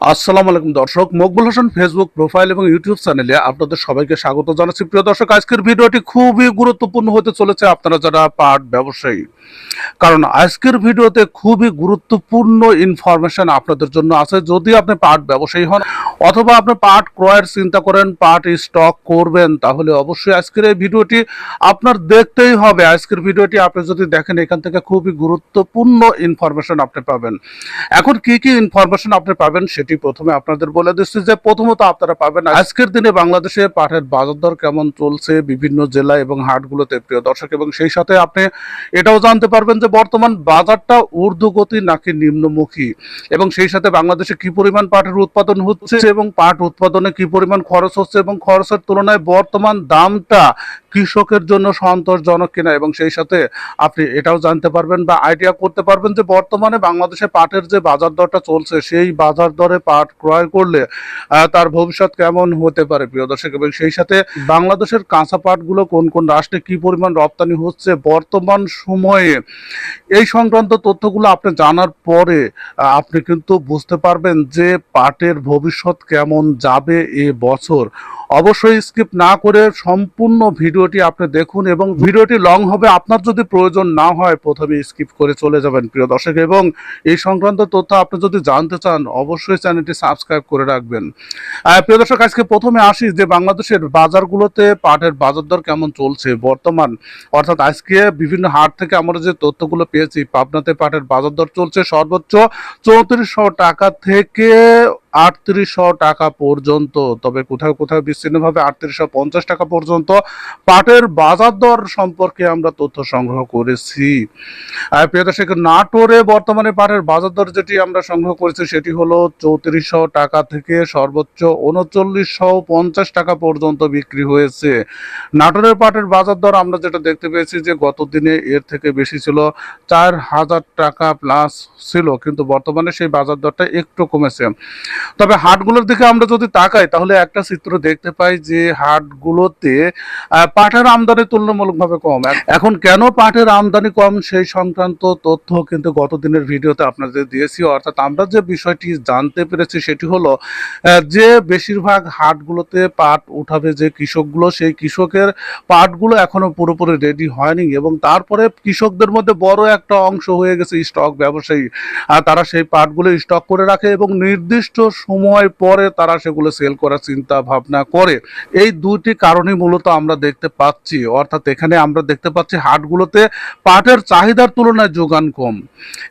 আসসালামু আলাইকুম দর্শক। মকবুল হোসেন ফেসবুক প্রোফাইল এবং ইউটিউব চ্যানেলে আপনাদের সবাইকে স্বাগত জানাচ্ছি। প্রিয় দর্শক, আজকের ভিডিওটি খুবই গুরুত্বপূর্ণ হতে চলেছে আপনারা যারা পাট ব্যবসায়ী। কারণ আজকের ভিডিওতে খুবই গুরুত্বপূর্ণ ইনফরমেশন আপনাদের জন্য আছে। যদি আপনি পাট ব্যবসায়ী হন অথবা আপনি পাট ক্রয়ের চিন্তা করেন, পাট স্টক করবেন, তাহলে অবশ্যই আজকের এই ভিডিওটি আপনার দেখতেই হবে। আজকের ভিডিওটি আপনি যদি দেখেন, এখান থেকে খুবই গুরুত্বপূর্ণ ইনফরমেশন আপনি পাবেন। এখন কি কি ইনফরমেশন আপনি পাবেন সেটি প্রথমে আপনাদের বলে দিচ্ছি যে প্রথমত আপনারা পাবেন আজকের দিনে বাংলাদেশে পাটের বাজার দর কেমন চলছে বিভিন্ন জেলা এবং হাটগুলোতে, প্রিয় দর্শক, এবং সেই সাথে আপনি এটাও জানতে পারবেন যে বর্তমান বাজারটা ঊর্ধ্বগতি নাকি নিম্নমুখী, এবং সেই সাথে বাংলাদেশে কি পরিমাণ পাটের উৎপাদন হচ্ছে এবং পাট উৎপাদনে কি পরিমাণ খরচ হচ্ছে এবং খরচের তুলনায় বর্তমান দামটা কৃষকের জন্য সন্তোষজনক কিনা, এবং সেই সাথে আপনি এটাও জানতে পারবেন বা আইডিয়া করতে পারবেন যে বর্তমানে বাংলাদেশে পাটের যে বাজার দরটা চলছে, সেই বাজার দরে পাট ক্রয় করলে তার ভবিষ্যৎ কেমন হতে পারে, প্রিয় দর্শক? এবং সেই সাথে বাংলাদেশের কাঁচা পাটগুলো কোন কোন রাষ্ট্রে কি পরিমাণ রপ্তানি হচ্ছে, বর্তমান সময়ে এই সংক্রান্ত তথ্যগুলো আপনি জানার পরে আপনি কিন্তু বুঝতে পারবেন যে পাটের ভবিষ্যৎ কেমন যাবে এ বছর। অবশ্যই স্কিপ না করে সম্পূর্ণ ভিডিওটি আপনি দেখুন এবং ভিডিওটি লং হবে। আপনার যদি প্রয়োজন না হয়, প্রথমে স্কিপ করে চলে যাবেন, প্রিয় দর্শক। এবং এই সংক্রান্ত তথ্য আপনি যদি জানতে চান, অবশ্যই চ্যানেলটি সাবস্ক্রাইব করে রাখবেন। প্রিয় দর্শক, আজকে প্রথমে আসি যে বাংলাদেশের বাজারগুলোতে পাটের বাজার দর কেমন চলছে বর্তমান। অর্থাৎ আজকে বিভিন্ন হাট থেকে আমরা যে তথ্যগুলো পেয়েছি, পাবনাতে পাটের বাজার দর চলছে সর্বোচ্চ চৌত্রিশশো টাকা থেকে আটত্রিশশো টাকা পর্যন্ত, তবে কোথাও কোথাও বিচ্ছিন্নভাবে আটত্রিশশো পঞ্চাশ টাকা পর্যন্ত। পাটের বাজার দর সম্পর্কে আমরা তথ্য সংগ্রহ করেছি। প্রিয় দর্শক, নাটোরে বর্তমানে পাটের বাজার দর যেটি আমরা সংগ্রহ করেছি, সেটি হলো চৌত্রিশশো টাকা থেকে সর্বোচ্চ উনচল্লিশশো পঞ্চাশ টাকা পর্যন্ত বিক্রি হয়েছে। নাটোরের পাটের বাজার দর আমরা যেটা দেখতে পেয়েছি যে গত দিনে এর থেকে বেশি ছিল চার হাজার টাকা প্লাস ছিল, কিন্তু বর্তমানে সেই বাজার দরটা একটু কমেছে। তবে হাটগুলোর দিকে আমরা যদি তাকাই, তাহলে একটা চিত্র দেখতে পাই যে হাটগুলোতে পাটের আমদানি তুলনামূলকভাবে কম। এখন কেন পাটের আমদানি কম সেই সংক্রান্ত তথ্য কিন্তু গত দিনের ভিডিওতে আপনাদের দিয়েছি। অর্থাৎ আমরা যে বিষয়টি জানতে পেরেছি সেটি হলো যে বেশিরভাগ হাটগুলোতে পাট উঠাবে যে কৃষকগুলো, সেই কৃষকের পাটগুলো এখনও পুরোপুরি রেডি হয়নি এবং তারপরে কৃষকদের মধ্যে বড় একটা অংশ হয়ে গেছে স্টক ব্যবসায়ী। আর তারা সেই পাটগুলো স্টক করে রাখে এবং নির্দিষ্ট সময় পরে তারা সেগুলো সেল করার চিন্তা ভাবনা করে। এই দুইটি কারণই মূলত আমরা দেখতে পাচ্ছি। অর্থাৎ এখানে আমরা দেখতে পাচ্ছি হাটগুলোতে পাটের চাহিদার তুলনায় যোগান কম।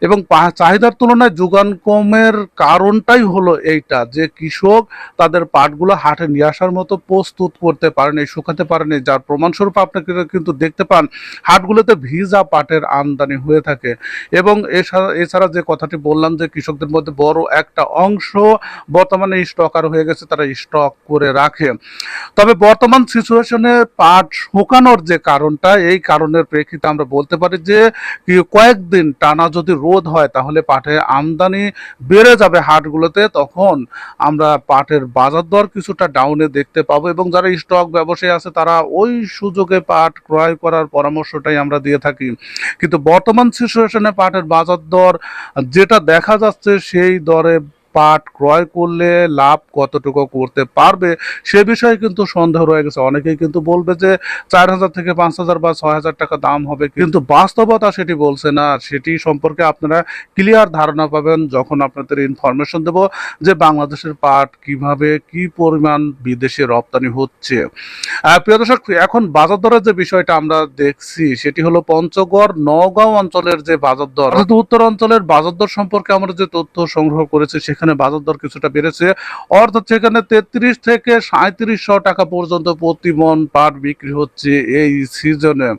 এবং চাহিদার তুলনায় যোগান কমের কারণটাই হলো এইটা যে কৃষক তাদের পাটগুলো হাটে নিয়ে আসার মতো প্রস্তুত করতে পারেনি, শুকাতে পারেনি। যার প্রমাণস্বরূপ আপনাকে কিন্তু দেখতে পান, হাটগুলোতে ভিজা পাটের আমদানি হয়ে থাকে। এবং এছাড়া এছাড়া যে কথাটি বললাম যে কৃষকদের মধ্যে বড় একটা অংশ বর্তমানে স্টকার হয়ে গেছে, তারা স্টক করে রাখে। তবে বর্তমান সিচুয়েশনে পাট শুকানোর যে কারণটা, এই কারণের প্রেক্ষিতে আমরা বলতে পারি যে কয়েকদিন টানা যদি রোদ হয়, তাহলে পাটের আমদানি বেড়ে যাবে হাটগুলোতে। তখন আমরা পাটের বাজার দর কিছুটা ডাউনে দেখতে পাবো এবং যারা স্টক ব্যবসায়ী আছে, তারা ওই সুযোগে পাট ক্রয় করার পরামর্শটাই আমরা দিয়ে থাকি। কিন্তু বর্তমান সিচুয়েশনে পাটের বাজার দর যেটা দেখা যাচ্ছে, সেই দরে পাট ক্রয় করলে লাভ কতটুকু করতে পারবে, সে বিষয়ে কিন্তু সন্দেহ রয়ে গেছে। অনেকেই কিন্তু বলবে যে চার হাজার থেকে পাঁচ হাজার বা ছয় হাজার টাকা দাম হবে, কিন্তু বাস্তবতা সেটি বলছে না। সেটি সম্পর্কে আপনারা ক্লিয়ার ধারণা পাবেন যখন আপনাদের ইনফরমেশন দেব যে বাংলাদেশের পাট কীভাবে, কি পরিমাণ বিদেশে রপ্তানি হচ্ছে। প্রিয় দর্শক, এখন বাজার দরের যে বিষয়টা আমরা দেখছি, সেটি হলো পঞ্চগড় নগাঁও অঞ্চলের যে বাজার দর। উত্তর অঞ্চলের বাজার দর সম্পর্কে আমরা যে তথ্য সংগ্রহ করেছি বাজার দর কিছুটা বেড়েছে। অর্থাৎ সেখানে তেত্রিশ থেকে সাঁত্রিশশো টাকা পর্যন্ত প্রতি মন পাট বিক্রি হচ্ছে এই সিজনে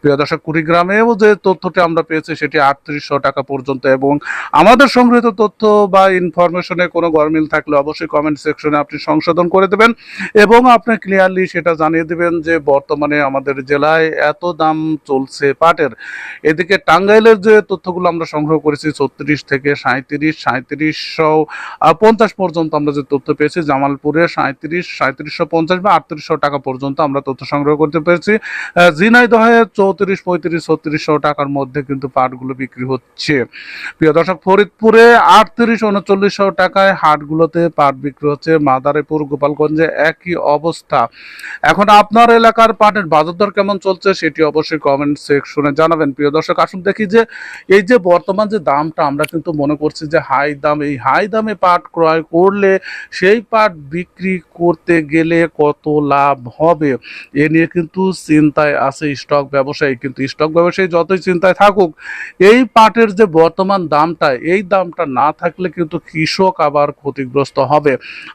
প্রিয় দর্শক, কুড়িগ্রামেও যে তথ্যটি আমরা পেয়েছি, সেটি আটত্রিশশো টাকা পর্যন্ত এবং আমাদের সংগৃহীত তথ্য বা ইনফরমেশনে কোনো গরমিল থাকলে অবশ্যই কমেন্ট সেকশনে আপনি সংশোধন করে দেবেন এবং আপনি ক্লিয়ারলি সেটা জানিয়ে দেবেন যে বর্তমানে আমাদের জেলায় এত দাম চলছে পাটের। এদিকে টাঙ্গাইলের যে তথ্যগুলো আমরা সংগ্রহ করেছি, ছত্রিশ থেকে সাঁত্রিশ সাঁত্রিশশো পঞ্চাশ পর্যন্ত আমরা যে তথ্য পেয়েছি, জামালপুরে সাঁত্রিশ সাঁত্রিশশো পঞ্চাশ বা আটত্রিশশো টাকা পর্যন্ত আমরা তথ্য সংগ্রহ করতে পেরেছি। ঝিনাইদহে চৌত্রিশ, পঁয়ত্রিশ, ছত্রিশশো টাকার মধ্যে কিন্তু পাটগুলো বিক্রি হচ্ছে। প্রিয় দর্শক, ফরিদপুরে আটত্রিশ, উনচল্লিশশো টাকায় হাটগুলোতে পাট বিক্রি হচ্ছে। মাদারীপুর, গোপালগঞ্জে একই অবস্থা। এখন আপনার এলাকার পাটের বাজার দর কেমন চলছে সেটি অবশ্যই কমেন্ট সেকশনে জানাবেন। প্রিয় দর্শক, আসুন দেখি যে এই যে বর্তমান যে দামটা, আমরা কিন্তু মনে করছি যে হাই দাম, এই হাই দামে পাট ক্রয় করলে সেই পাট বিক্রি করতে গেলে কত লাভ হবে? এ নিয়ে কিন্তু চিন্তায় আছে স্টক ব্যবসায়ী। কিন্তু স্টক ব্যবসায়ী যতই চিন্তায় থাকুক, এই পাটের যে বর্তমান দামটা, এই দামটা না থাকলে কিন্তু কৃষক আবার ক্ষতিগ্রস্ত হবে।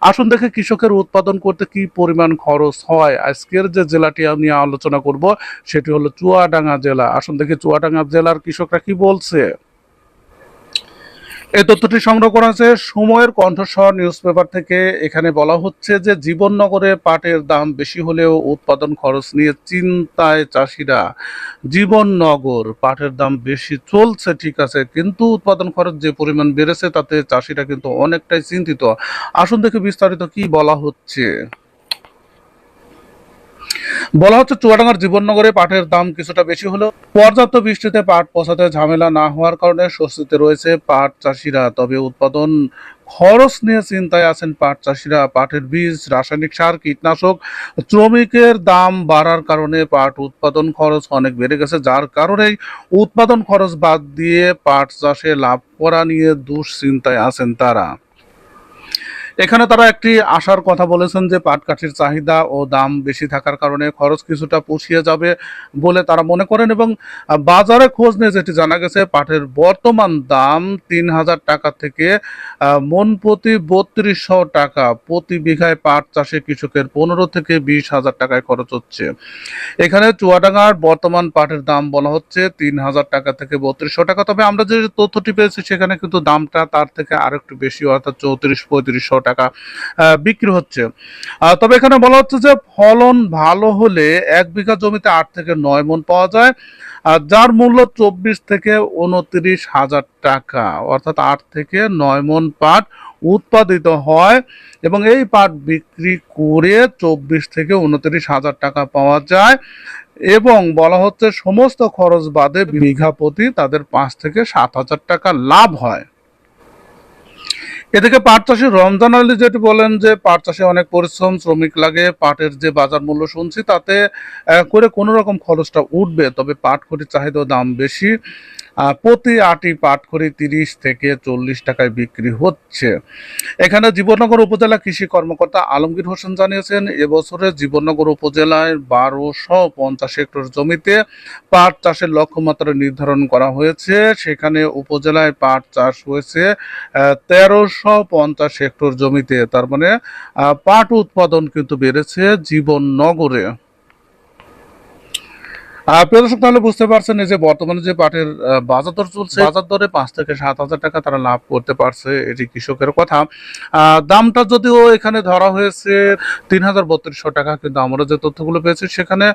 আসুন দেখে কৃষকের উৎপাদন করতে কি পরিমাণ খরচ হয়। আজকের যে জেলাটি আমি আলোচনা করব, সেটি হলো চুয়াডাঙ্গা জেলা। আসুন দেখি চুয়াডাঙ্গা জেলার কৃষকরা কি বলছে? এই তথ্যটি সংগ্রহ করা আছে সময়ের কণ্ঠস্বর নিউজ পেপার থেকে। এখানে বলা হচ্ছে যে জীবননগরে পাটের দাম বেশি হলেও উৎপাদন খরচ নিয়ে চিন্তায় চাষিরা। জীবননগর পাটের দাম বেশি চলছে, ঠিক আছে, কিন্তু উৎপাদন খরচ যে পরিমাণ বেড়েছে তাতে চাষিরা কিন্তু অনেকটাই চিন্তিত। আসুন দেখে বিস্তারিত কি বলা হচ্ছে। বলা হচ্ছে চুয়াডাঙ্গার জীবননগরে পাটের দাম কিছুটা বেশি হলেও পর্যাপ্ত বৃষ্টিতে পাট পচাতে ঝামেলা না হওয়ার কারণে স্বস্তিতে রয়েছে পাট চাষিরা। তবে উৎপাদন খরচ নিয়ে চিন্তায় আছেন পাট চাষিরা। পাটের বীজ, রাসায়নিক সার, কীটনাশক শ্রমিকের দাম বাড়ার কারণে পাট উৎপাদন খরচ অনেক বেড়ে গেছে। যার কারণেই উৎপাদন খরচ বাদ দিয়ে পাট চাষে লাভ করা নিয়ে দুশ্চিন্তায় আছেন তারা। এখানে তারা একটি আশার কথা বলেছেন যে পাটকাঠির চাহিদা ও দাম বেশি থাকার কারণে খরচ কিছুটা পুষিয়ে যাবে বলে তারা মনে করেন এবং বাজারে খোঁজ নিয়ে যেটি জানা গেছে, পাটের বর্তমান দাম তিন হাজার টাকা থেকে মন প্রতি বত্রিশশো টাকা প্রতি বিঘায় পাট চাষে কৃষকের পনেরো থেকে বিশ হাজার টাকায় খরচ হচ্ছে। এখানে চুয়াডাঙ্গার বর্তমান পাটের দাম বলা হচ্ছে তিন হাজার টাকা থেকে বত্রিশশো টাকা। তবে আমরা যে তথ্যটি পেয়েছি সেখানে কিন্তু দামটা তার থেকে আরেকটু বেশি, অর্থাৎ চৌত্রিশ পঁয়ত্রিশশো টাকা আহ, বিক্রি হচ্ছে। তবে এখানে বলা হচ্ছে যে ফলন ভালো হলে এক বিঘা জমিতে আট থেকে নয় মন পাওয়া যায় আর যার মূল্য চব্বিশ থেকে উনত্রিশ হাজার টাকা অর্থাৎ আট থেকে নয় মন পাট উৎপাদিত হয় এবং এই পাট বিক্রি করে চব্বিশ থেকে উনত্রিশ হাজার টাকা পাওয়া যায় এবং বলা হচ্ছে সমস্ত খরচ বাদে বিঘা প্রতি তাদের পাঁচ থেকে সাত হাজার টাকা লাভ হয়। এদিকে পাট চাষি রমজান আলী যেটি বলেন যে পাট চাষে অনেক পরিশ্রম, শ্রমিক লাগে, পাটের যে বাজার মূল্য শুনছি, তাতে করে কোনো রকম খরচটা উঠবে, তবে পাট খড়ির চাহিদা দাম বেশি। প্রতি আটি পাট খড়ি তিরিশ থেকে চল্লিশ টাকায় বিক্রি হচ্ছে। এখানে জীবননগর উপজেলা কৃষি কর্মকর্তা আলমগীর হোসেন জানিয়েছেন, এবছরে জীবননগর উপজেলায় বারোশো পঞ্চাশ হেক্টর জমিতে পাট চাষের লক্ষ্যমাত্রা নির্ধারণ করা হয়েছে। সেখানে উপজেলায় পাট চাষ হয়েছে তেরোশো পঞ্চাশ হেক্টর জমিতে। তার মানে পাট উৎপাদন কিন্তু বেড়েছে জীবননগরে। প্রিয় দর্শক, তাহলে বুঝতে পারছেন যে বর্তমানে যে পাটের বাজার দর চলছে, বাজার দরে পাঁচ থেকে সাত হাজার টাকা তারা লাভ করতে পারছে এটি কৃষকের কথা। দামটা যদিও এখানে ধরা হয়েছে তিন হাজার বত্রিশশো টাকা, কিন্তু আমরা যে তথ্যগুলো পেয়েছি সেখানে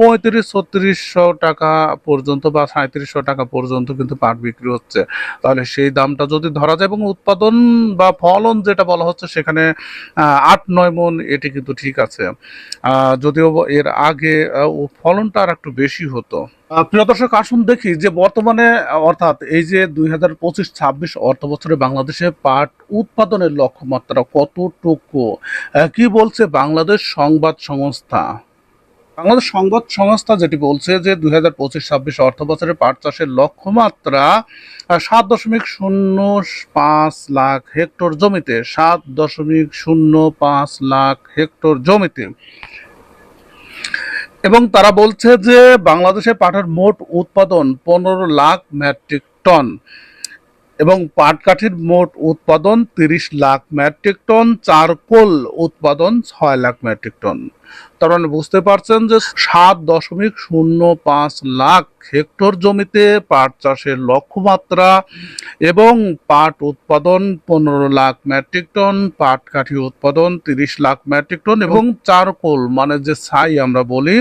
পঁয়ত্রিশ, ছত্রিশশো টাকা পর্যন্ত বা সাঁত্রিশশো টাকা পর্যন্ত কিন্তু পাট বিক্রি হচ্ছে। তাহলে সেই দামটা যদি ধরা যায় এবং উৎপাদন বা ফলন যেটা বলা হচ্ছে সেখানে আট, নয় মন এটি কিন্তু ঠিক আছে। যদিও এর আগে ফলনটা আর একটু বেশি হতো। প্রিয় দর্শক, আসুন দেখি যে বর্তমানে অর্থাৎ এই যে দুই হাজার পঁচিশ, ছাব্বিশ অর্থ বছরে বাংলাদেশে পাট উৎপাদনের লক্ষ্যমাত্রা কতটুকু? কি বলছে বাংলাদেশ সংবাদ সংস্থা? বাংলাদেশ সংবাদ সংস্থা যেটি বলছে যে দুই হাজার পঁচিশ, ছাব্বিশ অর্থ বছরে পাট চাষের লক্ষ্যমাত্রা সাত দশমিক শূন্য পাঁচ লাখ হেক্টর জমিতে, সাত দশমিক শূন্য পাঁচ লাখ হেক্টর জমিতে। এবং তারা বলছে যে বাংলাদেশে পাটের মোট উৎপাদন পনেরো লাখ মেট্রিক টন এবং পাটকাঠির মোট উৎপাদন তিরিশ লাখ মেট্রিক টন, চারকোল উৎপাদন ছয় লাখ মেট্রিক টন। তার বুঝতে পারছেন যে সাত দশমিক শূন্য পাঁচ লাখ হেক্টর জমিতে পাট চাষের লক্ষ্যমাত্রা এবং পাট উৎপাদন পনেরো লাখ মেট্রিক টন, পাট কাঠি উৎপাদন তিরিশ লাখ মেট্রিক টন এবং চারকোল মানে যে ছাই আমরা বলি,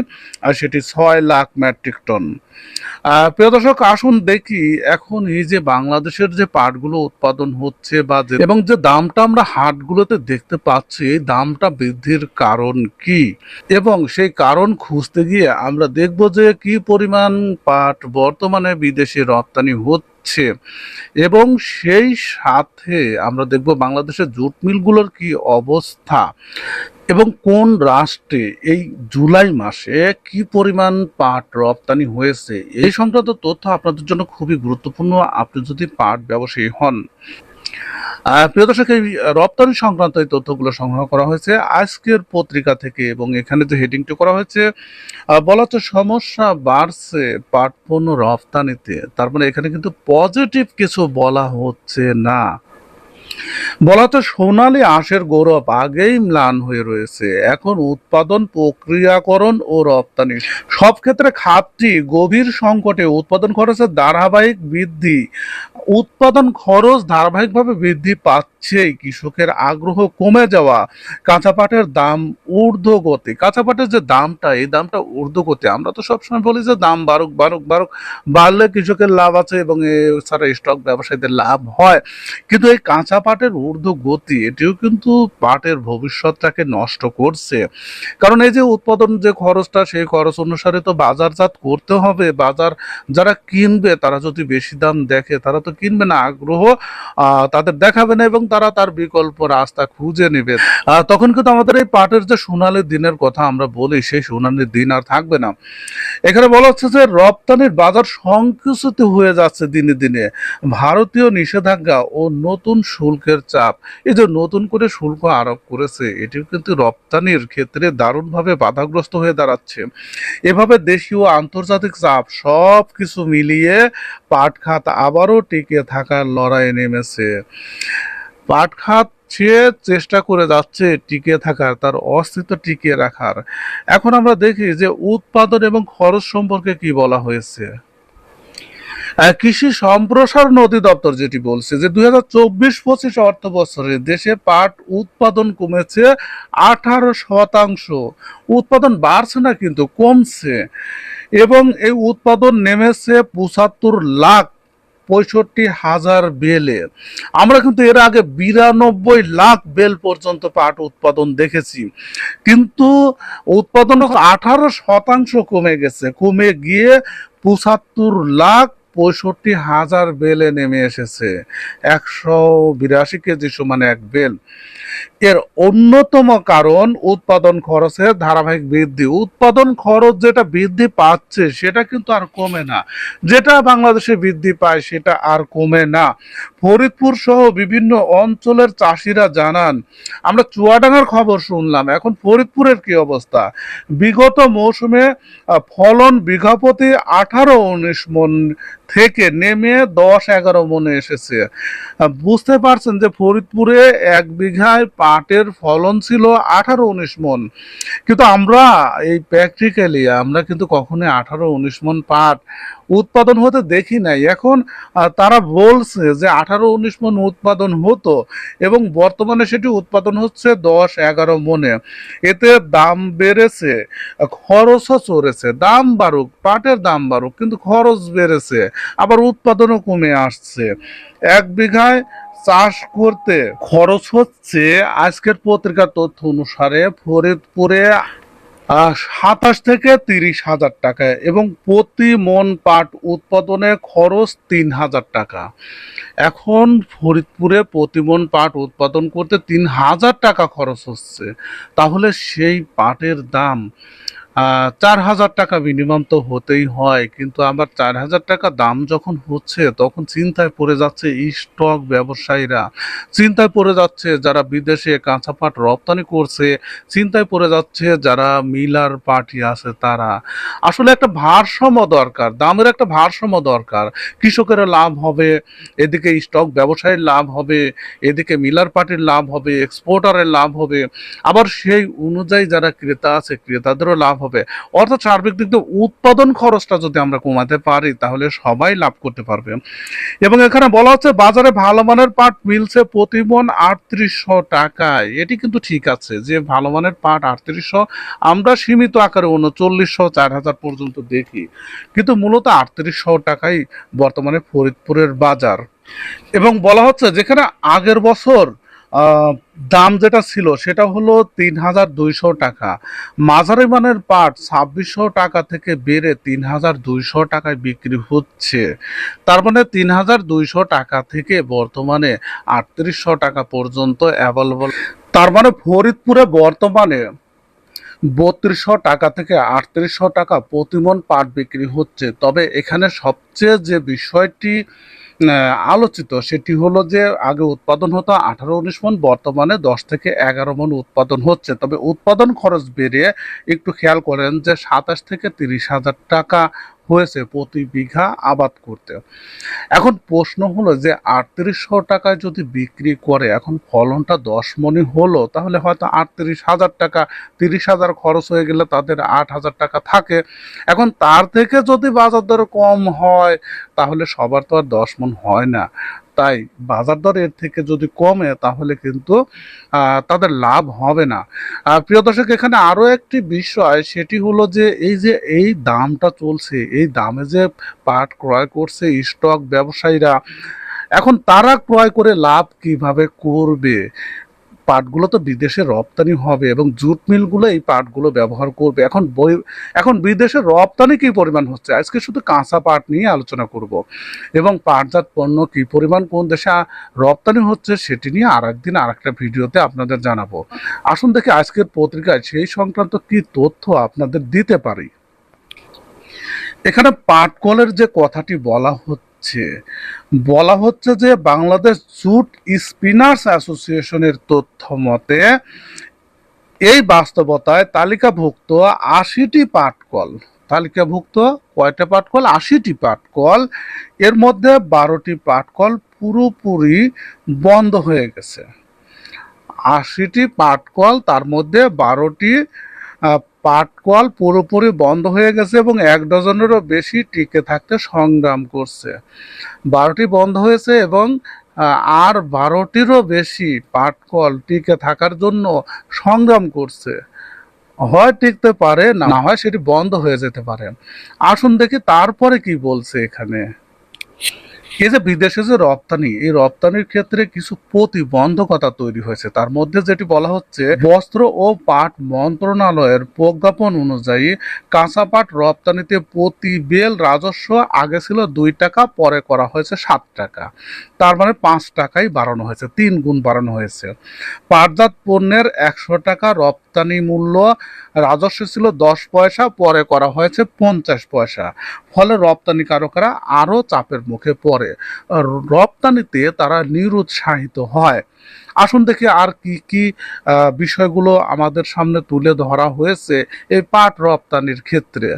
আর সেটি ছয় লাখ মেট্রিক টন। প্রিয় দর্শক, আসুন দেখি এখন এই যে বাংলাদেশের যে পাটগুলো উৎপাদন হচ্ছে বা এবং যে দামটা আমরা হাটগুলোতে দেখতে পাচ্ছি, এই দামটা বৃদ্ধির কারণ কি? এবং সেই কারণ খুঁজতে গিয়ে আমরা দেখব যে কি পরিমাণ পাট বর্তমানে বিদেশে রপ্তানি হচ্ছে। এবং সেই সাথে আমরা দেখব বাংলাদেশের জুট মিলগুলোর কি অবস্থা এবং কোন রাষ্ট্রে এই জুলাই মাসে কি পরিমাণ পাট রপ্তানি হয়েছে। এই সংক্রান্ত তথ্য আপনাদের জন্য খুবই গুরুত্বপূর্ণ। আপনি যদি পাট ব্যবসায়ী হন প্রিয় দর্শক, এই রপ্তানি সংক্রান্ত এই তথ্যগুলো সংগ্রহ করা হয়েছে আজকের পত্রিকা থেকে এবং এখানে যে হেডিংটি করা হয়েছে বলা হচ্ছে সমস্যা বাড়ছে পাট পণ্য রপ্তানিতে। তার মানে এখানে কিন্তু পজিটিভ কিছু বলা হচ্ছে না। বলা তো সোনালী আঁশের গৌরব আগেই ম্লান হয়ে রয়েছে। এখন উৎপাদন, প্রক্রিয়াকরণ ও রপ্তানি সব ক্ষেত্রে খাতটি গভীর সংকটে উৎপাদন খরচের ধারাবাহিক বৃদ্ধি উৎপাদন খরচ ধারাবাহিকভাবে বৃদ্ধি পাচ্ছেই, কৃষকের আগ্রহ কমে যাওয়া কাঁচা পাটের দাম ঊর্ধ্বগতি। কাঁচা পাটের যে দামটা, এই দামটা ঊর্ধ্বগতি। আমরা তো সবসময় বলি যে দাম বাড়ুক বাড়ুক বাড়ুক, বাড়লে কৃষকের লাভ আছে এবং এছাড়া স্টক ব্যবসায়ীদের লাভ হয়। কিন্তু এই কাঁচা পাটের ঊর্ধ্ব গতি এটিও কিন্তু পাটের ভবিষ্যৎটাকে নষ্ট করছে। কারণ এই যে উৎপাদন যে খরচটা, সেই খরচ অনুসারে তো বাজারজাত করতে হবে। বাজার যারা কিনবে, তারা যদি বেশি দাম দেখে, তারা তো কিনবে না আগ্রহ তাদের দেখাবে না এবং তারা তার বিকল্প রাস্তা খুঁজে নেবে। তখন কিন্তু আমাদের এই পাটের যে সোনালী দিনের কথা আমরা বলি, সেই সোনালী দিন আর থাকবে না। এখানে বলা হচ্ছে যে রপ্তানির বাজার সংকুচিত হয়ে যাচ্ছে দিনে দিনে। ভারতীয় নিষেধাজ্ঞা ও নতুন শুল্কের চাপ। এই যে নতুন করে শুল্ক আরোপ করেছে, এটিও কিন্তু রপ্তানির ক্ষেত্রে দারুণভাবে বাধাগ্রস্ত হয়ে দাঁড়াচ্ছে। এভাবে দেশীয় আন্তর্জাতিক চাপ সব কিছু মিলিয়ে পাট খাত আবারও টিকে থাকার লড়াইয়ে নেমেছে। পাট খাত সে চেষ্টা করে যাচ্ছে টিকে থাকার, তার অস্তিত্ব টিকিয়ে রাখার। এখন আমরা দেখি যে উৎপাদন এবং খরচ সম্পর্কে কি বলা হয়েছে। কৃষি সম্প্রসারণ অধিদপ্তর যেটি বলছে যে দুই হাজার চব্বিশ অর্থ বছরে দেশে পাট উৎপাদন কমেছে আঠারো শতাংশ। উৎপাদন বাড়ছে না, কিন্তু কমছে। এবং এই উৎপাদন নেমেছে পঁচাত্তর লাখ পঁয়ষট্টি হাজার বেলের। আমরা কিন্তু এর আগে বিরানব্বই লাখ বেল পর্যন্ত পাট উৎপাদন দেখেছি। কিন্তু উৎপাদন আঠারো শতাংশ কমে গেছে। কমে গিয়ে পঁচাত্তর লাখ পঁয়ষট্টি হাজার বেলে নেমে এসেছে। একশো বিরাশি কেজি সমান এক বেল। এর অন্যতম কারণ, উৎপাদন খরচের ধারাবাহিক বৃদ্ধি। উৎপাদন খরচ যেটা বৃদ্ধি পাচ্ছে, সেটা কিন্তু আর কমে না। যেটা বাংলাদেশে বৃদ্ধি পায়, সেটা আর কমে না। ফরিদপুর সহ বিভিন্ন অঞ্চলের চাষিরা জানান, আমরা চুয়াডাঙ্গার খবর শুনলাম, এখন ফরিদপুরের কি অবস্থা? বিগত মৌসুমে ফলন বিঘাপতি আঠারো উনিশ মন থেকে নেমে দশ এগারো মনে এসেছে। বুঝতে পারছেন যে ফরিদপুরে এক বিঘায় পাটের ফলন ছিল আঠারো উনিশ মন। কিন্তু আমরা এই প্র্যাকটিক্যালি আমরা কিন্তু কখনোই আঠারো উনিশ মন পাট উৎপাদন হতে দেখি নাই। এখন তারা বলছে যে আঠারো উনিশ মন উৎপাদন হতো এবং বর্তমানে সেটি উৎপাদন হচ্ছে দশ এগারো মনে। এতে দাম বেড়েছে, খরচও চড়েছে, দাম বাড়ুক, পাটের দাম বাড়ুক, কিন্তু খরচ বেড়েছে, আবার উৎপাদনও কমে আসছে। এক বিঘায় চাষ করতে খরচ হচ্ছে আজকের পত্রিকার তথ্য অনুসারে, ফরিদপুরে সাতাশ থেকে তিরিশ হাজার টাকা এবং প্রতি মন পাট উৎপাদনে খরচ তিন হাজার টাকা। এখন ফরিদপুরে প্রতি মন পাট উৎপাদন করতে তিন হাজার টাকা খরচ হচ্ছে। তাহলে সেই পাটের দাম চার হাজার টাকা মিনিমাম তো হতেই হয়, কিন্তু আবার চার হাজার টাকা দাম যখন হচ্ছে, তখন চিন্তায় পড়ে যাচ্ছে স্টক ব্যবসায়ীরা। চিন্তায় পড়ে যাচ্ছে যারা বিদেশে কাঁচা পাট রপ্তানি করছে, চিন্তায় পড়ে যাচ্ছে যারা মিলার পার্টি আছে তারা। আসলে একটা ভারসাম্য দরকার, দামের একটা ভারসাম্য দরকার। কৃষকের লাভ হবে, এদিকে স্টক ব্যবসায়ীর লাভ হবে, এদিকে মিলার পার্টির লাভ হবে এক্সপোর্টারের লাভ হবে। আবার সেই অনুযায়ী যারা ক্রেতা আছে, ক্রেতাদেরও লাভ হবে। অর্থাৎ সার্বিক দিক দিয়ে উৎপাদন খরচটা যদি আমরা কমাতে পারি, তাহলে সবাই লাভ করতে পারবে। এবং এখানে বলা হচ্ছে, বাজারে ভালো মানের পাট মিলছে প্রতি মন আটত্রিশশো টাকায়। এটি কিন্তু ঠিক আছে যে ভালো মানের পাট আটত্রিশশো, আমরা সীমিত আকারে উনচল্লিশশো চার হাজার পর্যন্ত দেখি। কিন্তু মূলত আটত্রিশশো টাকাই বর্তমানে ফরিদপুরের বাজার। এবং বলা হচ্ছে, যেখানে আগের বছর দাম যেটা ছিল সেটা হলো তিন হাজার দুইশো টাকা। মাঝারি মানের পাট ছাব্বিশশো টাকা থেকে বেড়ে তিন হাজার দুইশো টাকায় বিক্রি হচ্ছে। তার মানে তিন হাজার দুইশো টাকা থেকে বর্তমানে আটত্রিশশো টাকা পর্যন্ত অ্যাভেলেবল তার মানে ফরিদপুরে বর্তমানে বত্রিশশো টাকা থেকে আটত্রিশশো টাকা প্রতিমন পাট বিক্রি হচ্ছে। তবে এখানে সবচেয়ে যে বিষয়টি আলোচিত সেটি হলো যে আগে উৎপাদন হতো আঠারো উনিশ মন, বর্তমানে দশ থেকে এগারো মন উৎপাদন হচ্ছে। তবে উৎপাদন খরচ বেড়ে একটু খেয়াল করেন যে সাতাশ থেকে তিরিশ হাজার টাকা হয়েছে প্রতি বিঘা আবাদ করতে। এখন প্রশ্ন হলো যে আটত্রিশশো টাকায় যদি বিক্রি করে, এখন ফলনটা দশ মনি হলো, তাহলে হয়তো আটত্রিশ হাজার টাকা, তিরিশ হাজার খরচ হয়ে গেলে তাদের আট হাজার টাকা থাকে। এখন তার থেকে যদি বাজার দর কম হয়, তাহলে সবার তো আর দশ মন হয় না। তাই বাজার দর এর থেকে যদি কমে, তাহলে কিন্তু তাদের লাভ হবে না। প্রিয় দর্শক, এখানে আরও একটি বিষয়, সেটি হলো যে এই যে এই দামটা চলছে, এই দামে যে পাট ক্রয় করছে স্টক ব্যবসায়ীরা, এখন তারা ক্রয় করে লাভ কীভাবে করবে? পাটগুলো তো বিদেশে রপ্তানি হবে এবং জুট মিলগুলো এই পাটগুলো ব্যবহার করবে। এখন বই, এখন বিদেশে রপ্তানি কি পরিমাণ হচ্ছে? আজকে শুধু কাঁচা পাট নিয়ে আলোচনা করব। এবং পাটজাত পণ্য কি পরিমাণ, কোন দেশে রপ্তানি হচ্ছে সেটি নিয়ে আর একদিন আর একটা ভিডিওতে আপনাদের জানাব। আসুন দেখি আজকের পত্রিকায় সেই সংক্রান্ত কি তথ্য আপনাদের দিতে পারি। এখানে পাটকলের যে কথাটি বলা হচ্ছে বলা হচ্ছে যে বাংলাদেশ জুট স্পিনার্স অ্যাসোসিয়েশনের তথ্য মতে, এই বাস্তবতায় তালিকাভুক্ত আশিটি পাটকল তালিকাভুক্ত কয়টা পাটকল আশিটি পাটকল এর মধ্যে বারোটি পাটকল পুরোপুরি বন্ধ হয়ে গেছে। আশিটি পাটকল তার মধ্যে বারোটি পাটকল পুরোপুরি বন্ধ হয়ে গেছে এবং এক ডজনেরও বেশি টিকে থাকতে সংগ্রাম করছে। বারোটি বন্ধ হয়েছে এবং আর বারোটিরও বেশি পাটকল টিকে থাকার জন্য সংগ্রাম করছে। হয় টিকতে পারে, না হয় সেটি বন্ধ হয়ে যেতে পারে। আসুন দেখি তারপরে কি বলছে এখানে। এই যে বিদেশে যে রপ্তানি, এই রপ্তানির ক্ষেত্রে কিছু প্রতিবন্ধকতা তৈরি হয়েছে। তার মধ্যে যেটি বলা হচ্ছে, বস্ত্র ও পাট মন্ত্রণালয়ের প্রজ্ঞাপন অনুযায়ী কাঁচা পাট রপ্তানিতে প্রতি বেল রাজস্ব আগে ছিল দুই টাকা, পরে করা হয়েছে সাত টাকা। তার মানে পাঁচ টাকাই বাড়ানো হয়েছে, তিন গুণ বাড়ানো হয়েছে। পাটজাত পণ্যের একশো টাকা রপ্তানি মূল্য রাজস্ব ছিল দশ পয়সা, পরে করা হয়েছে পঞ্চাশ পয়সা। ফলে রপ্তানিকারকরা আরও চাপের মুখে পড়ে। রপ্তানিতে তারা নিরুৎসাহিত হয়। আসুন দেখি আর কি কি বিষয়গুলো আমাদের সামনে তুলে ধরা হয়েছে এই পাট রপ্তানির ক্ষেত্রে।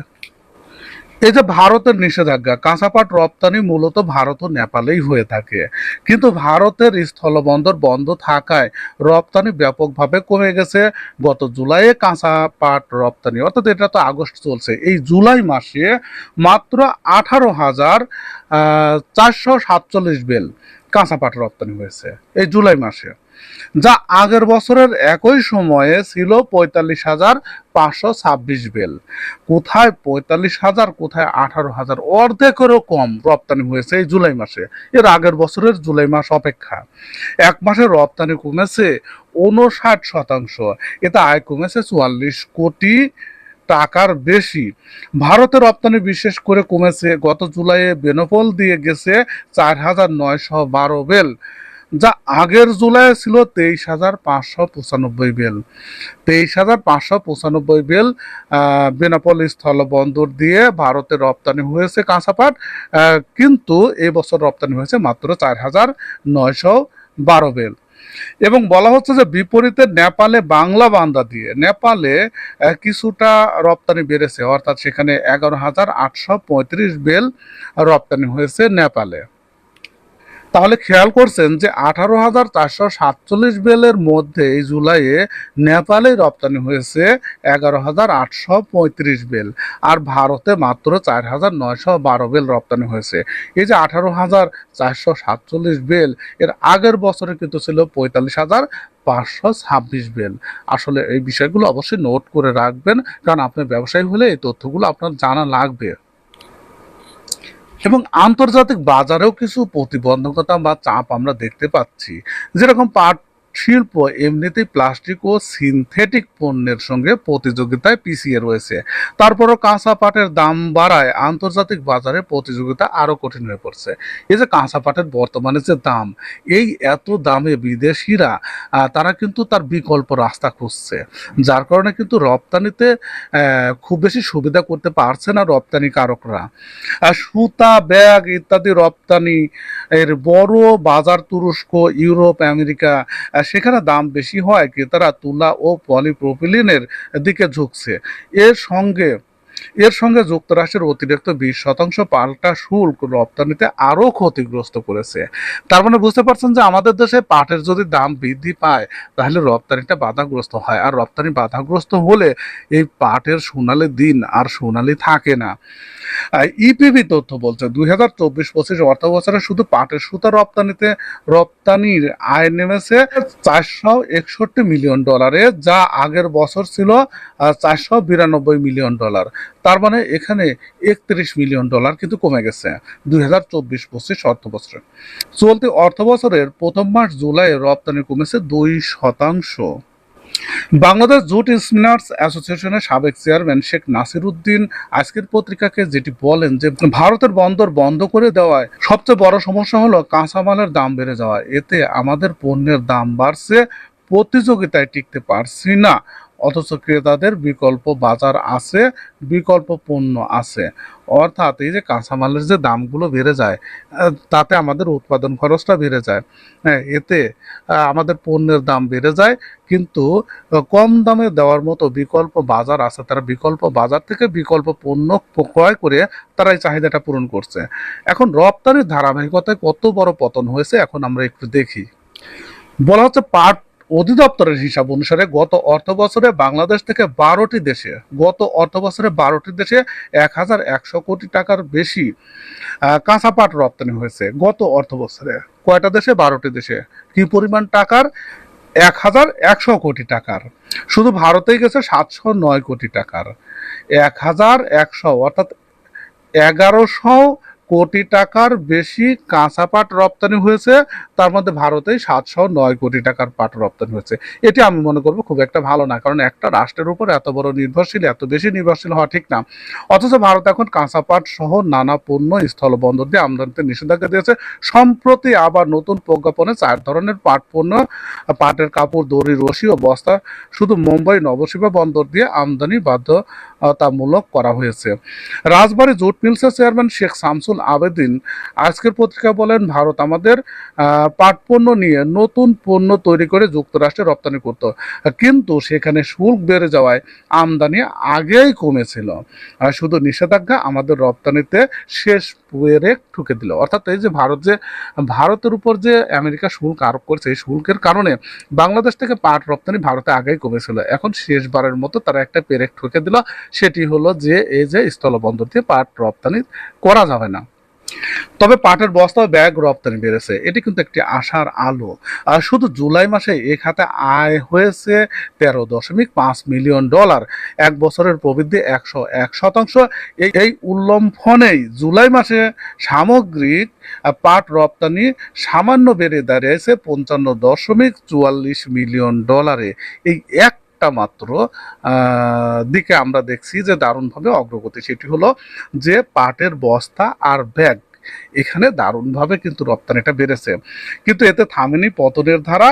এই যে ভারতের নিষেধাজ্ঞা কাঁচা পাট রপ্তানি মূলত ভারত ও নেপালেই হয়ে থাকে। কিন্তু ভারতের স্থলবন্দর বন্ধ থাকায় রপ্তানি ব্যাপকভাবে কমে গেছে। গত জুলাইয়ে কাঁচা পাট রপ্তানি, অর্থাৎ এটা তো আগস্ট চলছে, এই জুলাই মাসে মাত্র আঠারো হাজার চারশো সাতচল্লিশ বেল কাঁচা পাট রপ্তানি হয়েছে, এই জুলাই মাসে। যা আগের বছরের একই সময়ে ছিল পঁয়তাল্লিশ হাজার পাঁচশো ছাব্বিশ বেল। কোথায় পঁয়তাল্লিশ হাজার, কোথায় আঠারো হাজার? অর্ধেকেরও কম রপ্তানি হয়েছে এই জুলাই মাসে। এর আগের বছরের জুলাই মাস অপেক্ষা। এক মাসে রপ্তানি কমেছে উনষাট শতাংশ। এতে আয় কমেছে চুয়াল্লিশ কোটি টাকার বেশি। ভারতের রপ্তানি বিশেষ করে কমেছে। গত জুলাইয়ে বেনফল দিয়ে গেছে চার হাজার নয়শো বারো বেল। যা আগের জুলাই ছিল তেইশ হাজার পাঁচশো পঁচানব্বই বেল। তেইশ হাজার পাঁচশো পঁচানব্বই বেল বেনাপোল স্থলবন্দর দিয়ে ভারতে রপ্তানি হয়েছে কাঁচা পাট কিন্তু এই বছর রপ্তানি হয়েছে মাত্র চার হাজার নয়শো বারো বেল। এবং বলা হচ্ছে যে বিপরীতে নেপালে বাংলা বান্দা দিয়ে নেপালে কিছুটা রপ্তানি বেড়েছে। অর্থাৎ সেখানে এগারো হাজার আটশো পঁয়ত্রিশ বেল রপ্তানি হয়েছে নেপালে। তাহলে খেয়াল করছেন যে আঠারো হাজার চারশো সাতচল্লিশ বেলের মধ্যে এই জুলাইয়ে নেপালে রপ্তানি হয়েছে এগারো হাজার আটশো পঁয়ত্রিশ বেল, আর ভারতে মাত্র চার হাজার নয়শো বারো বেল রপ্তানি হয়েছে। এই যে আঠারো হাজার চারশো সাতচল্লিশ বেল, এর আগের বছরে কিন্তু ছিল পঁয়তাল্লিশ হাজার পাঁচশো ছাব্বিশ বেল। আসলে এই বিষয়গুলো অবশ্যই নোট করে রাখবেন, কারণ আপনি ব্যবসায়ী হলে এই তথ্যগুলো আপনার জানা লাগবে। এবং আন্তর্জাতিক বাজারেও কিছু প্রতিবন্ধকতা বা চাপ আমরা দেখতে পাচ্ছি। যেরকম পাট শিল্প এমনিতেই প্লাস্টিক ও সিনথেটিক পণ্যের সঙ্গে প্রতিযোগিতায় পিছিয়ে রয়েছে। তারপরও কাঁচা পাটের দাম বাড়ায় আন্তর্জাতিক বাজারে প্রতিযোগিতা আরও কঠিন হয়ে পড়ছে। এই যে কাঁচা পাটের বর্তমানে যে দাম, এই এত দামে বিদেশিরা তারা কিন্তু তার বিকল্প রাস্তা খুঁজছে। যার কারণে কিন্তু রপ্তানিতে খুব বেশি সুবিধা করতে পারছে না রপ্তানিকারকরা সুতা, ব্যাগ ইত্যাদি রপ্তানি, এর বড় বাজার তুরস্ক ইউরোপ, আমেরিকা সেখানে দাম বেশি হওয়ায় ক্রেতারা তুলা ও পলিপ্রোপিলিনের দিকে ঝুঁকছে। এর সঙ্গে এর সঙ্গে যুক্তরাষ্ট্রের অতিরিক্ত বিশ শতাংশ পাল্টা শুল্ক রপ্তানিতে আরও ক্ষতিগ্রস্ত করেছে। তার মানে বুঝতে পারছেন যে আমাদের দেশে পাটের যদি দাম বৃদ্ধি পায়, তাহলে রপ্তানিটা বাধাগ্রস্ত হয়। আর রপ্তানি বাধাগ্রস্ত হলে এই পাটের সোনালি দিন আর সোনালি থাকে না। ইপিবি তথ্য বলছে, দুই হাজার চব্বিশ পঁচিশ অর্থ বছরে শুধু পাটের সুতা রপ্তানিতে রপ্তানির আয় নেমেছে চারশো একষট্টি মিলিয়ন ডলারে, যা আগের বছর ছিল চারশো বিরানব্বই মিলিয়ন ডলার। তার মানে এখানে একত্রিশ মিলিয়ন ডলার কিন্তু কমে গেছে, দুই হাজার চব্বিশ পঁচিশ অর্থ বছরে। চলতি অর্থ বছরের প্রথম মাস জুলাই রপ্তানি কমেছে দুই শতাংশ। বাংলাদেশ জুট স্পিনার্স অ্যাসোসিয়েশনের সাবেক চেয়ারম্যান শেখ নাসির উদ্দিন আজকের পত্রিকাকে যেটি বলেন যে, ভারতের বন্দর বন্ধ করে দেওয়ায় সবচেয়ে বড় সমস্যা হলো কাঁচামালের দাম বেড়ে যাওয়া। এতে আমাদের পণ্যের দাম বাড়ছে, প্রতিযোগিতায় টিকতে পারছি না। অথচ ক্রেতাদের বিকল্প বাজার আছে, বিকল্প পণ্য আছে। অর্থাৎ এই যে কাঁচামালের যে দামগুলো বেড়ে যায় তাতে আমাদের উৎপাদন খরচটা বেড়ে যায়। হ্যাঁ এতে আমাদের পণ্যের দাম বেড়ে যায়, কিন্তু কম দামে দেওয়ার মতো বিকল্প বাজার আছে। তারা বিকল্প বাজার থেকে বিকল্প পণ্য ক্রয় করে তারা এই চাহিদাটা পূরণ করছে। এখন রপ্তানির ধারাবাহিকতায় কত বড় পতন হয়েছে, এখন আমরা একটু দেখি। বলা হচ্ছে পাট অধিদপ্তরের হিসাব অনুসারে গত অর্থ বছরে বাংলাদেশ থেকে বারোটি দেশে গত অর্থ বছরে বারোটি দেশে এক হাজার একশো কোটি টাকার বেশি আহ, কাঁচা পাট রপ্তানি হয়েছে গত অর্থ বছরে কয়টা দেশে? বারোটি দেশে। কি পরিমাণ টাকার? এক হাজার একশো কোটি টাকার। শুধু ভারতেই গেছে সাতশো নয় কোটি টাকার। এক হাজার একশো অর্থাৎ এগারোশো কোটি টাকার বেশি কাঁচা পাট রপ্তানি হয়েছে তার মধ্যে ভারতে সাতশো নয় কোটি টাকার পাট রপ্তানি হয়েছে এটি আমি মনে করব খুব একটা ভালো না, কারণ একটা রাষ্ট্রের উপর এত বড় নির্ভরশীল, এত বেশি নির্ভরশীল হওয়া ঠিক না। অথচ ভারত এখন কাঁচা পাট সহ নানা পণ্য স্থলবন্দর দিয়ে আমদানিতে নিষেধাজ্ঞা দিয়েছে। সম্প্রতি আবার নতুন প্রজ্ঞাপনে চার ধরনের পাট পণ্য, পাটের কাপড়, দড়ি, রশি ও বস্তা, শুধু মুম্বাই নবশিবা বন্দর দিয়ে আমদানি বাধ্যতামূলক করা হয়েছে। রাজবাড়ী জুট মিলসের চেয়ারম্যান শেখ শামসুল আবেদিন আজকের পত্রিকা বলেন, ভারত আমাদের পাট পণ্য নিয়ে নতুন পণ্য তৈরি করে যুক্তরাষ্ট্রে রপ্তানি করত। কিন্তু সেখানে শুল্ক বেড়ে যাওয়ায় আমদানি আগেই কমেছিল। শুধু নিষেধাজ্ঞা আমাদের রপ্তানিতে শেষ পেরেক ঠুকে দিল। অর্থাৎ এই যে ভারত যে, ভারতের উপর যে আমেরিকা শুল্ক আরোপ করছে, এই শুল্কের কারণে বাংলাদেশ থেকে পাট রপ্তানি ভারতে আগেই কমেছিল। এখন শেষবারের মতো তারা একটা পেরেক ঠুকে দিল। সেটি হলো যে, এই যে স্থলবন্দর দিয়ে পাট রপ্তানি করা যাবে না। তবে পাটের বস্তা ব্যাগ রপ্তানি বেড়েছে। এটি কিন্তু একটি আশার আলো। আর শুধু জুলাই মাসে এ খাতে আয় হয়েছে তেরো দশমিক পাঁচ মিলিয়ন ডলার। এক বছরের প্রবৃদ্ধি একশো এক শতাংশ। এই উল্লম্ফনেই জুলাই মাসে সামগ্রিক পাট রপ্তানি সামান্য বেড়ে দাঁড়িয়েছে পঞ্চান্ন দশমিক চুয়াল্লিশ মিলিয়ন ডলারে। এই একটা মাত্র দিকে আমরা দেখছি যে দারুণভাবে অগ্রগতি। সেটি হলো যে পাটের বস্তা আর ব্যাগ, এখানে দারুণভাবে কিন্তু রপ্তানিটা বেড়েছে। কিন্তু এতে থামেনি পতনের ধারা।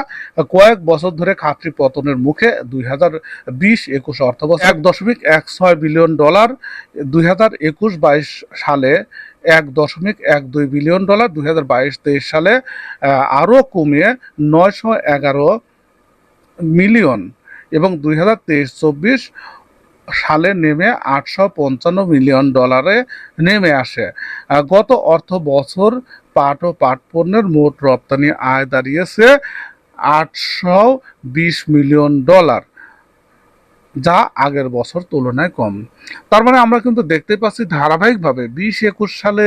কয়েক বছর ধরে খাতরি পতনের মুখে দুই হাজার বিশ একুশ অর্থবছর এক দশমিক এক ছয় বিলিয়ন ডলার, দুই হাজার একুশ বাইশ সালে এক দশমিক এক দুই বিলিয়ন ডলার, দুই হাজার বাইশ তেইশ সালে আরও কমিয়ে নয়শো এগারো মিলিয়ন। এবং দুই হাজার তেইশ চব্বিশ সালে নেমে আটশো পঞ্চান্ন মিলিয়ন ডলারে নেমে আসে। গত অর্থ বছর পাট ও পাট পণ্যের মোট রপ্তানি আয় দাঁড়িয়েছে আটশো বিশ মিলিয়ন ডলার, যা আগের বছর তুলনায় কম। তার মানে আমরা কিন্তু দেখতে পাচ্ছি ধারাবাহিকভাবে বিশ একুশ সালে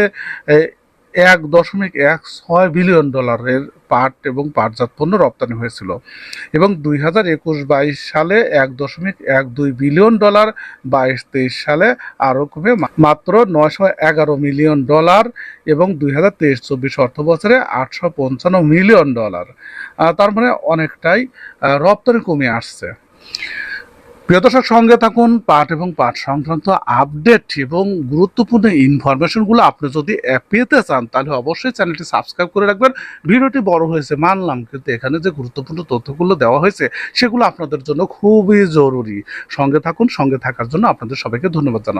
এক দশমিক এক ছয় বিলিয়ন ডলারের পাট এবং পাটজাত পণ্য রপ্তানি হয়েছিল। এবং দুই হাজার একুশ বাইশ সালে এক দশমিক এক দুই বিলিয়ন ডলার, বাইশ তেইশ সালে আরও কমে মাত্র নয়শো এগারো মিলিয়ন ডলার এবং দুই হাজার তেইশ চব্বিশ অর্থ বছরে আটশো পঞ্চান্ন মিলিয়ন ডলার। তার মানে অনেকটাই রপ্তানি কমে আসছে। প্রিয় দর্শক, সঙ্গে থাকুন, পাঠ এবং পাঠ সংক্রান্ত আপডেট এবং গুরুত্বপূর্ণ ইনফরমেশনগুলো আপনি যদি পেতে চান, তাহলে অবশ্যই চ্যানেলটি সাবস্ক্রাইব করে রাখবেন। ভিডিওটি বড় হয়েছে, মানলাম, কিন্তু এখানে যে গুরুত্বপূর্ণ তথ্যগুলো দেওয়া হয়েছে, সেগুলো আপনাদের জন্য খুবই জরুরি। সঙ্গে থাকুন, সঙ্গে থাকার জন্য আপনাদের সবাইকে ধন্যবাদ জানাচ্ছি।